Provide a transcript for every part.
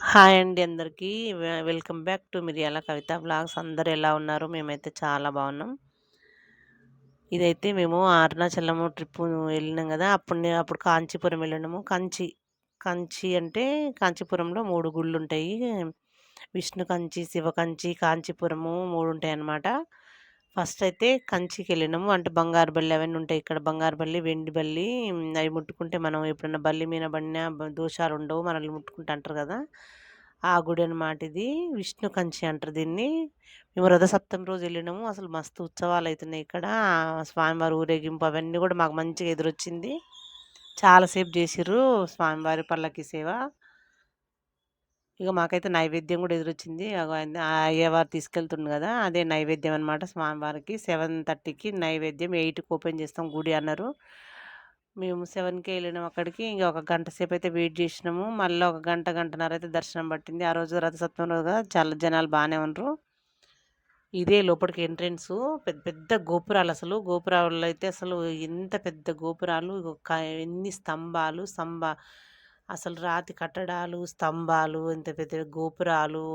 Hi అండి అందరికీ. Welcome back to మిరియాల కవిత బ్లాగ్స్ అందరు ఎలా ఉన్నారు? మేమైతే చాలా బాగున్నాం. ఇదైతే మేము అరుణాచలము ట్రిప్పు వెళ్ళినాం కదా అప్పుడు అప్పుడు కాంచీపురం వెళ్ళినాము. కంచి, కంచి అంటే కాంచీపురంలో మూడు గుళ్ళు ఉంటాయి విష్ణు కంచి, శివ కంచి, కాంచీపురము మూడు ఉంటాయి అన్నమాట ఫస్ట్ అయితే కంచికెళ్ళినాము. అంటే బంగారు బల్లి అవన్నీ ఉంటాయి. ఇక్కడ బంగారు బల్లి, వెండి బల్లి అవి ముట్టుకుంటే మనం ఎప్పుడన్నా బల్లి మీద పడినా దోషాలు ఉండవు మనల్ని ముట్టుకుంటే అంటారు కదా ఆ గుడి అనమాట ఇది. విష్ణు కంచి అంటారు దీన్ని. మేము రథసప్తమి రోజు వెళ్ళినాము. అసలు మస్తు ఉత్సవాలు అవుతున్నాయి ఇక్కడ. స్వామివారి ఊరేగింపు అవన్నీ కూడా మాకు మంచిగా ఎదురొచ్చింది. చాలాసేపు చేసిర్రు స్వామివారి పల్లకి సేవ. ఇక మాకైతే నైవేద్యం కూడా ఎదురొచ్చింది. అయ్యవారు తీసుకెళ్తుండు కదా అదే నైవేద్యం అనమాట స్వామివారికి. 7:30కి నైవేద్యం, ఎయిట్కి ఓపెన్ చేస్తాం గుడి అన్నారు. మేము సెవెన్కే వెళ్ళినాం అక్కడికి. ఇంక ఒక గంట అయితే వెయిట్ చేసినాము మళ్ళీ ఒక గంట, గంటన్నర అయితే దర్శనం పట్టింది. ఆ రోజు రథసప్తమి రోజు కదా చాలా జనాలు బాగానే ఉన్నారు ఇదే లోపలికి ఎంట్రెన్స్ పెద్ద పెద్ద గోపురాలు అసలు గోపురాల్లో అయితే అసలు ఎంత పెద్ద గోపురాలు. ఎన్ని స్తంభాలు, స్తంభ అసలు రాతి కట్టడాలు, స్తంభాలు, ఇంత పెద్ద గోపురాలు.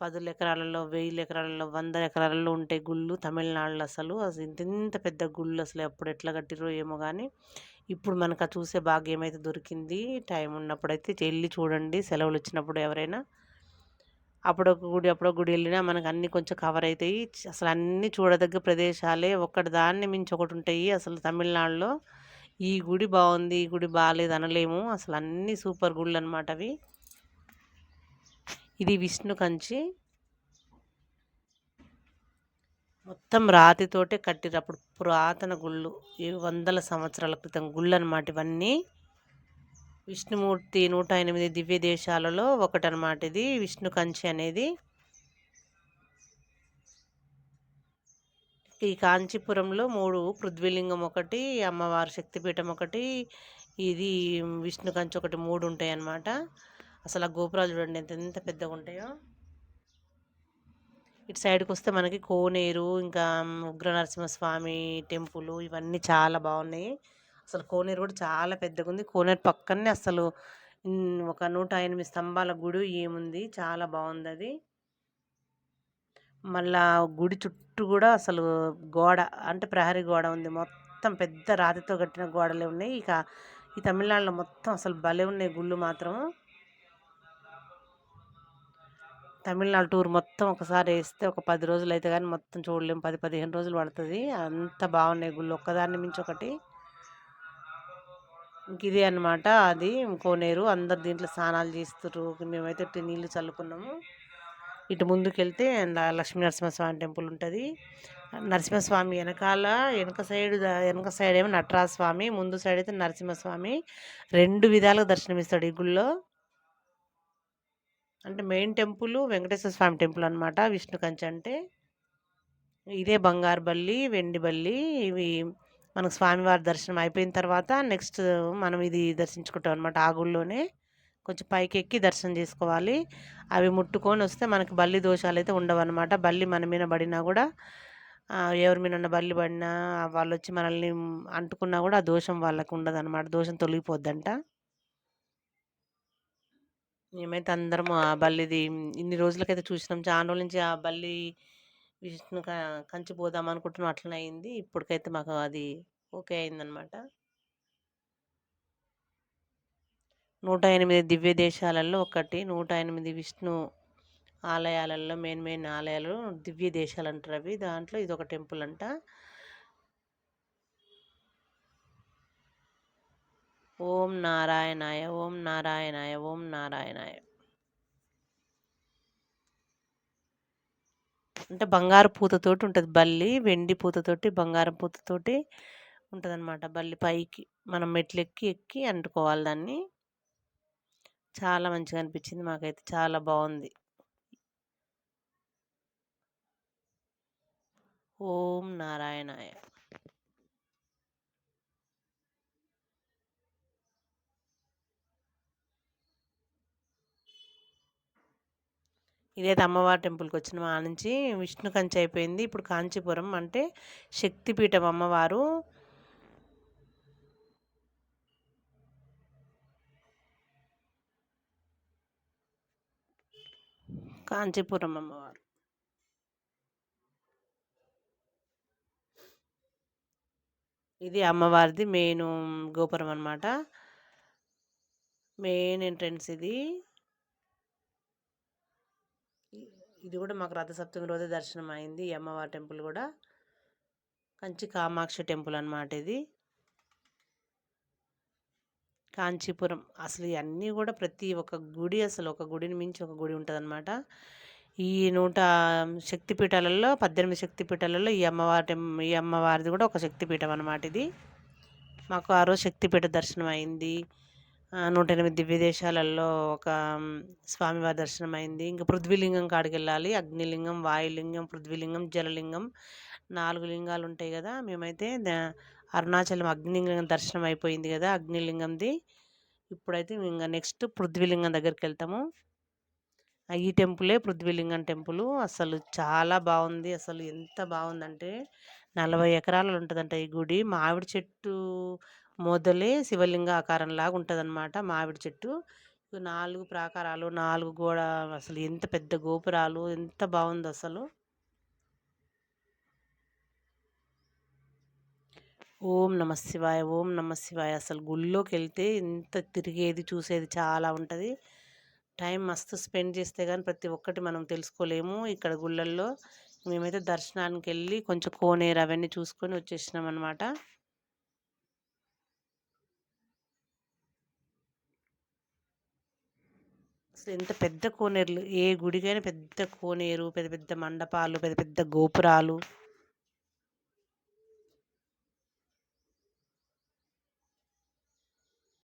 పదుల ఎకరాలలో, వెయ్యి ఎకరాలలో, వందల ఎకరాలలో ఉంటే గుళ్ళు తమిళనాడులో అసలు. అసలు ఇంత ఇంత పెద్ద గుళ్ళు అసలు ఎప్పుడు ఎట్లా కట్టిరో ఏమో కానీ ఇప్పుడు మనకు ఆ చూసే భాగ్యం అయితే దొరికింది. టైం ఉన్నప్పుడైతే వెళ్ళి చూడండి సెలవులు వచ్చినప్పుడు ఎవరైనా. అప్పుడొక గుడి, అప్పుడొక గుడి వెళ్ళినా మనకు అన్నీ కొంచెం కవర్ అవుతాయి అసలు అన్నీ చూడదగ్గ ప్రదేశాలే. ఒక్కటి దాన్ని మించి ఒకటి ఉంటాయి అసలు తమిళనాడులో. ఈ గుడి బాగుంది ఈ గుడి బాగాలేదు అనలేము. అసలు అన్నీ సూపర్ గుళ్ళనమాట అవి. ఇది విష్ణు కంచి. మొత్తం రాతితోటే కట్టినప్పుడు అప్పుడు పురాతన గుళ్ళు. ఈ వందల సంవత్సరాల క్రితం గుళ్ళనమాట ఇవన్నీ. విష్ణుమూర్తి 108 దివ్య దేశాలలో ఒకటనమాట ఇది. విష్ణు కంచి అనేది. ఈ కాంచీపురంలో మూడు పృథ్వీలింగం ఒకటి, అమ్మవారి శక్తిపీఠం ఒకటి, ఇది విష్ణు కంచి ఒకటి మూడు ఉంటాయన్నమాట. అసలు ఆ గోపురాలు చూడండి ఎంత ఎంత పెద్దగుంటాయో. ఇటు సైడ్‌కొస్తే మనకి కోనేరు, ఇంకా ఉగ్ర నరసింహస్వామి టెంపుల్ ఇవన్నీ చాలా బాగున్నాయి అసలు కోనేరు కూడా చాలా పెద్దగా ఉంది కోనేరు పక్కనే అసలు ఒక నూట ఎనిమిది స్తంభాల గుడి ఏముంది. చాలా బాగుంది అది మళ్ళా గుడి చుట్టూ కూడా అసలు గోడ అంటే ప్రహరీ గోడ ఉంది. మొత్తం పెద్ద రాతితో కట్టిన గోడలే ఉన్నాయి. ఇక ఈ తమిళనాడులో మొత్తం అసలు భలే ఉన్నాయి గుళ్ళు మాత్రం. తమిళనాడు టూర్ మొత్తం ఒకసారి వేస్తే ఒక పది రోజులు అయితే కానీ మొత్తం చూడలేము పది పదిహేను రోజులు పడుతుంది అంత బాగున్నాయి గుళ్ళు ఒక్కదాన్ని మించి ఒకటి. ఇంక ఇదే అన్నమాట అది కోనేరు. అందరు దీంట్లో స్నానాలు చేస్తుర్రు. మేమైతే నీళ్ళు చల్లుకున్నాము. ఇటు ముందుకెళ్తే ల లక్ష్మీ నరసింహస్వామి టెంపుల్ ఉంటుంది నరసింహస్వామి వెనకాల వెనక సైడ్ ద సైడ్ ఏమో నటరాజస్వామి ముందు సైడ్ అయితే నరసింహస్వామి. రెండు విధాలుగా దర్శనమిస్తాడు ఈ గుళ్ళో. అంటే main temple Venkateswara Swami temple అనమాట విష్ణుకంచె అంటే. ఇదే బంగారు బల్లి, వెండి బల్లి ఇవి మనకు స్వామివారి దర్శనం అయిపోయిన తర్వాత నెక్స్ట్ మనం ఇది దర్శించుకుంటాం అనమాట ఆ కొంచెం పైకెక్కి దర్శనం చేసుకోవాలి. అవి ముట్టుకొని వస్తే మనకి బల్లి దోషాలు అయితే ఉండవన్నమాట. బల్లి మన మీద పడినా కూడా ఎవరి మీద ఉన్న బల్లి పడినా వాళ్ళు వచ్చి మనల్ని అంటుకున్నా కూడా ఆ దోషం వాళ్ళకి ఉండదనమాట. దోషం తొలగిపోద్దంట. మేమైతే అందరం ఆ బల్లిది ఇన్ని రోజులకైతే చూసినాం. చాలా రోజుల నుంచి ఆ బల్లి విష్ణు కంచి పోదాం అనుకుంటున్నాం అట్లనే అయింది. ఇప్పటికైతే మాకు అది ఓకే అయిందనమాట. 108 దివ్య దేశాలలో ఒకటి. 108 విష్ణు ఆలయాలలో మెయిన్ మెయిన్ ఆలయాలు దివ్య దేశాలంటారు అవి. దాంట్లో ఇది ఒక టెంపుల్ అంట. ఓం నారాయణాయ, ఓం నారాయణాయ, ఓం నారాయణాయ. అంటే బంగారు పూతతోటి ఉంటుంది బల్లి. వెండి పూతతోటి, బంగారం పూతతోటి ఉంటదనమాట బల్లి పైకి. మనం మెట్లెక్కి, ఎక్కి అంటుకోవాలి దాన్ని. చాలా మంచిగా అనిపించింది మాకైతే. చాలా బాగుంది ఓం నారాయణాయ. ఇదైతే అమ్మవారి టెంపుల్కి వచ్చిన మా నుంచి విష్ణు కంచి అయిపోయింది. ఇప్పుడు కాంచీపురం అంటే శక్తిపీఠం అమ్మవారు. కాంచీపురం అమ్మవారు. ఇది అమ్మవారిది మెయిన్ గోపురం అనమాట మెయిన్ ఎంట్రన్స్ ఇది. ఇది కూడా మాకు రథసప్తమి రోజే దర్శనం అయింది అమ్మవారి టెంపుల్ కూడా. కంచి కామాక్షి టెంపుల్ అనమాట ఇది. కాంచీపురం. అసలు ఇవన్నీ కూడా ప్రతి ఒక్క గుడి అసలు ఒక గుడిని మించి ఒక గుడి ఉంటుంది అనమాట ఈ నూట శక్తిపీఠాలలో పద్దెనిమిది శక్తిపీఠాలలో ఈ అమ్మవారి ఈ అమ్మవారిది కూడా ఒక శక్తిపీఠం అనమాట ఇది. మాకు ఆ రోజు శక్తిపీఠ దర్శనం అయింది. నూట ఎనిమిది దివ్యదేశాలలో ఒక స్వామివారి దర్శనం అయింది. ఇంకా పృథ్వీలింగం కాడికి వెళ్ళాలి అగ్నిలింగం వాయులింగం పృథ్వీలింగం జలలింగం నాలుగు లింగాలు ఉంటాయి కదా. మేమైతే అరుణాచలం అగ్నిలింగం దర్శనం అయిపోయింది కదా అగ్నిలింగంది. ఇప్పుడైతే ఇంకా నెక్స్ట్ పృథ్వీలింగం దగ్గరికి వెళ్తాము. ఈ టెంపులే పృథ్వీలింగం టెంపుల్. అసలు చాలా బాగుంది. అసలు ఎంత బాగుందంటే నలభై ఎకరాలు ఉంటుందంట ఈ గుడి. మామిడి చెట్టు మొదలే శివలింగ ఆకారంలాగా ఉంటుందన్నమాట మామిడి చెట్టు. నాలుగు ప్రాకారాలు నాలుగు గోడ అసలు ఎంత పెద్ద గోపురాలు ఎంత బాగుంది అసలు. ఓం నమ శివాయ ఓం నమ శివాయ. అసలు గుళ్ళోకి వెళ్తే ఇంత తిరిగేది చూసేది చాలా ఉంటుంది. టైం మస్తు స్పెండ్ చేస్తే కానీ ప్రతి ఒక్కటి మనం తెలుసుకోలేము ఇక్కడ గుళ్ళల్లో. మేమైతే దర్శనానికి వెళ్ళి కొంచెం కోనేరు అవన్నీ చూసుకొని వచ్చేసినాం అనమాట అసలు ఎంత పెద్ద కోనేరులు ఏ గుడికైనా పెద్ద కోనేరు పెద్ద పెద్ద మండపాలు పెద్ద పెద్ద గోపురాలు.